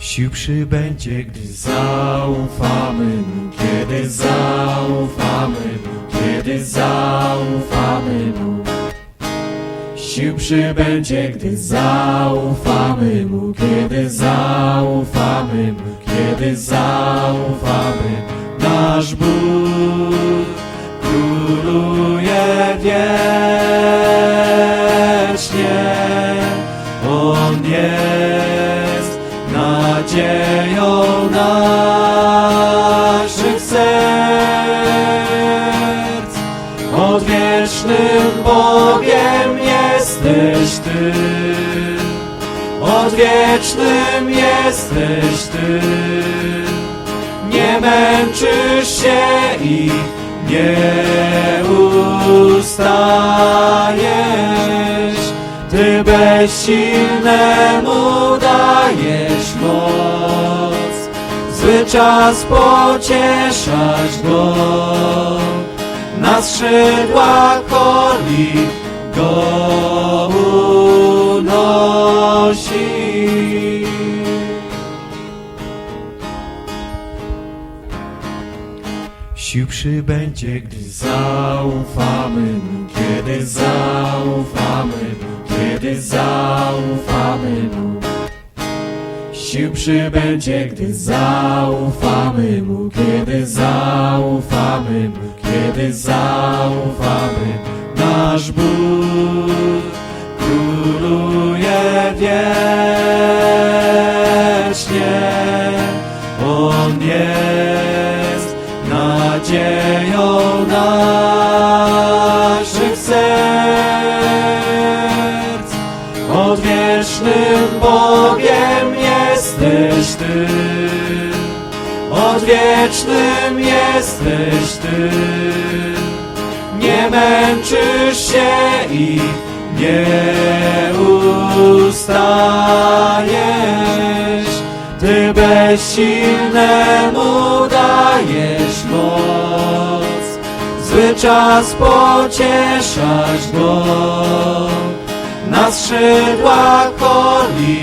Sił przybędzie, gdy zaufamy Mu, kiedy zaufamy kiedy zaufamy Mu. Sił przybędzie, gdy zaufamy Mu, kiedy zaufamy Mu, kiedy zaufamy. Nasz Bóg króluje wiecznie. On jest nadzieją naszych serc. Odwiecznym Bogiem jesteś Ty. Odwiecznym jesteś Ty. Nie męczysz się i nie ustajesz. Ty bezsilnemu dajesz moc, zły czas pocieszać go. Na skrzydłach orli go unosi. Sił przybędzie, gdy zaufamy kiedy zaufamy kiedy zaufamy. Sił przybędzie, gdy zaufamy Mu, kiedy zaufamy Mu, kiedy zaufamy. Nasz Bóg króluje wiecznie. On jest nadzieją naszych serc. Odwiecznym jesteś Ty. Nie męczysz się i nie ustajesz. Ty bezsilnemu dajesz moc, zły czas pocieszać go. Na skrzydłach orli